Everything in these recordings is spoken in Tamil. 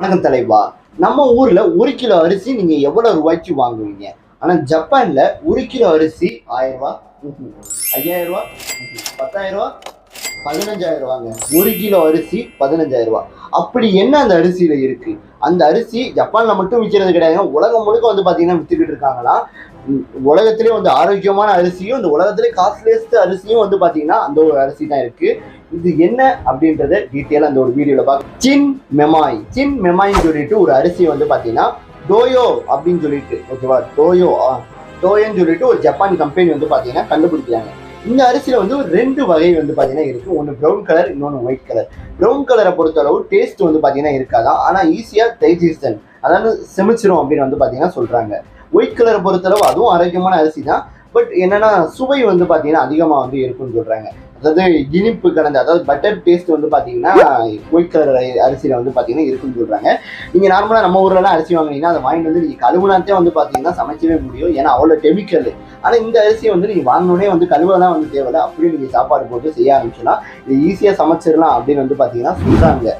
வணக்கம் தலைவா. நம்ம ஊர்ல ஒரு கிலோ அரிசி நீங்க எவ்வளவு ரூபாய்க்கு வாங்குவீங்க? ஆனா ஜப்பான்ல ஒரு கிலோ அரிசி ஆயிரம் ரூபா ஐயாயிரம் ரூபா பத்தாயிரம் ரூபா பதினஞ்சாயிரம் ரூபாங்க ஒரு கிலோ அரிசி பதினஞ்சாயிரம் ரூபா அப்படி என்ன அந்த அரிசியில இருக்கு? அந்த அரிசி ஜப்பான்ல மட்டும் விற்கிறது கிடையாது. உலகம் முழுக்க வந்து பாத்தீங்கன்னா வித்துக்கிட்டு இருக்காங்களாம் உம், உலகத்திலே வந்து ஆரோக்கியமான அரிசியும் இந்த உலகத்திலே காஸ்ட்லியஸ்ட் அரிசியும் வந்து பாத்தீங்கன்னா அந்த ஒரு அரிசி தான் இருக்கு. இது என்ன அப்படின்றத டீட்டெயிலாக அந்த ஒரு வீடியோவில் பார்க்க சின் மெமாய் சின் மெமாய்னு சொல்லிட்டு ஒரு அரிசி வந்து பார்த்தீங்கன்னா டோயோ அப்படின்னு சொல்லிட்டு ஓகேவா டோயோ ஆ, டோயோன்னு சொல்லிட்டு ஒரு ஜப்பான் கம்பெனி வந்து பார்த்தீங்கன்னா கண்டுபிடிக்கிறாங்க. இந்த அரிசியில் வந்து ஒரு ரெண்டு வகை வந்து பார்த்தீங்கன்னா இருக்குது ஒன்று ப்ரௌன் கலர் இன்னொன்று ஒயிட் கலர் ப்ரௌன் கலரை பொறுத்தளவு டேஸ்ட் வந்து பார்த்தீங்கன்னா இருக்காதான் ஆனால் ஈஸியாக டைஜஸ்டன் அதாவது செமிச்சிரும் அப்படின்னு வந்து பார்த்தீங்கன்னா சொல்கிறாங்க ஒயிட் கலரை பொறுத்தளவு அதுவும் ஆரோக்கியமான அரிசி தான். பட் என்னென்னா சுவை வந்து பார்த்தீங்கன்னா அதிகமாக வந்து இருக்கும்னு சொல்கிறாங்க அதாவது இனிப்பு கலந்த அதாவது பட்டர் டேஸ்ட் வந்து பார்த்தீங்கன்னா ஒயிட் கலர் அரிசியில் வந்து பார்த்தீங்கன்னா இருக்குன்னு சொல்கிறாங்க நீங்கள் நார்மலாக நம்ம ஊர்லலாம் அரிசி வாங்குனீங்கன்னா அதை வாங்கிட்டு வந்து நீங்கள் கழுவுனாத்தே வந்து பார்த்தீங்கன்னா சமைக்கவே முடியும். ஏன்னா அவ்வளோ கெமிக்கல் ஆனால் இந்த அரிசியை வந்து நீங்கள் வாங்கணுனே வந்து கழுவலாம் வந்து தேவையில்லை. அப்படியே நீங்கள் சாப்பாடு போட்டு செய்ய ஆரம்பிச்சிடலாம். இது ஈஸியாக சமைச்சிடலாம் அப்படின்னு வந்து பார்த்தீங்கன்னா சொல்கிறாங்க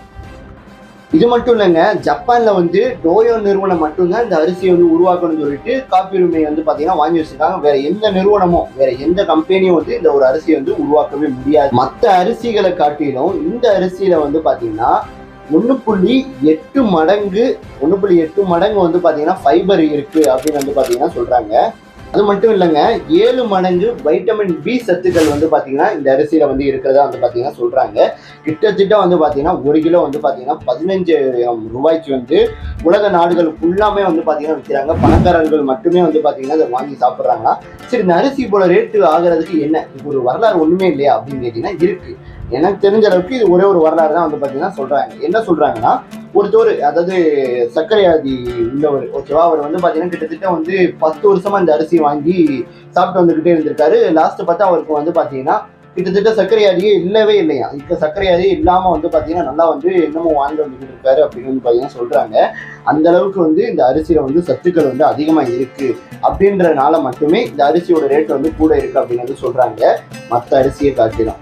இது மட்டும் இல்லைங்க ஜப்பான்ல வந்து டோயோ நிறுவனம் மட்டும்தான் இந்த அரிசியை வந்து உருவாக்கணும்னு சொல்லிட்டு காப்பியுரிமை வந்து பாத்தீங்கன்னா வாங்கி வச்சிருக்காங்க. வேற எந்த நிறுவனமும் வேற எந்த கம்பெனியும் வந்து இந்த ஒரு அரிசியை வந்து உருவாக்கவே முடியாது. மற்ற அரிசிகளை காட்டிலும் இந்த அரிசியில வந்து பாத்தீங்கன்னா ஒன்று புள்ளி எட்டு மடங்கு ஒன்று புள்ளி எட்டு மடங்கு வந்து பார்த்தீங்கன்னா ஃபைபர் இருக்குது அப்படின்னு வந்து பார்த்தீங்கன்னா சொல்கிறாங்க அது மட்டும் இல்லைங்க ஏழு மடங்கு வைட்டமின் பி சத்துக்கள் வந்து பார்த்தீங்கன்னா இந்த அரிசியில் வந்து இருக்கிறதா வந்து பார்த்தீங்கன்னா சொல்கிறாங்க கிட்டத்தட்ட வந்து பார்த்தீங்கன்னா ஒரு கிலோ வந்து பார்த்தீங்கன்னா பதினஞ்சாயிரம் ரூபாய்க்கு வந்து உலக நாடுகள் ஃபுல்லாமே வந்து பார்த்தீங்கன்னா விற்கிறாங்க. பணக்காரர்கள் மட்டுமே வந்து பார்த்தீங்கன்னா இதை வாங்கி சாப்பிட்றாங்களா? சரி இந்த அரிசி போல ரேட்டு ஆகிறதுக்கு என்ன? இப்போ ஒரு வரலாறு ஒன்றுமே இல்லையா அப்படின்னு கேட்டிங்கன்னா இருக்குது எனக்கு தெரிஞ்ச அளவுக்கு இது ஒரே ஒரு வரலாறு தான் வந்து பார்த்தீங்கன்னா சொல்கிறாங்க என்ன சொல்கிறாங்கன்னா ஒருத்தர் அதாவது சர்க்கரை வியாதி உள்ளவர் ஓகேவா? அவர் வந்து பார்த்தீங்கன்னா கிட்டத்தட்ட வந்து பத்து வருஷமா இந்த அரிசி வாங்கி சாப்பிட்டு வந்துகிட்டே இருந்திருக்காரு. லாஸ்ட் பார்த்தா அவருக்கு வந்து பார்த்தீங்கன்னா கிட்டத்தட்ட சர்க்கரை வியாதியே இல்லவே இல்லையா? இப்போ சர்க்கரை வியாதியே இல்லாம வந்து பார்த்தீங்கன்னா நல்லா வந்து என்னமோ வாங்கி வந்துகிட்டு இருக்காரு அப்படின்னு வந்து பார்த்தீங்கன்னா சொல்றாங்க. அந்த அளவுக்கு வந்து இந்த அரிசியில வந்து சத்துக்கள் வந்து அதிகமா இருக்கு அப்படின்றனால மட்டுமே இந்த அரிசியோட ரேட் வந்து கூட இருக்கு அப்படின்னு வந்து சொல்றாங்க. மற்ற அரிசியை காட்டிலும்.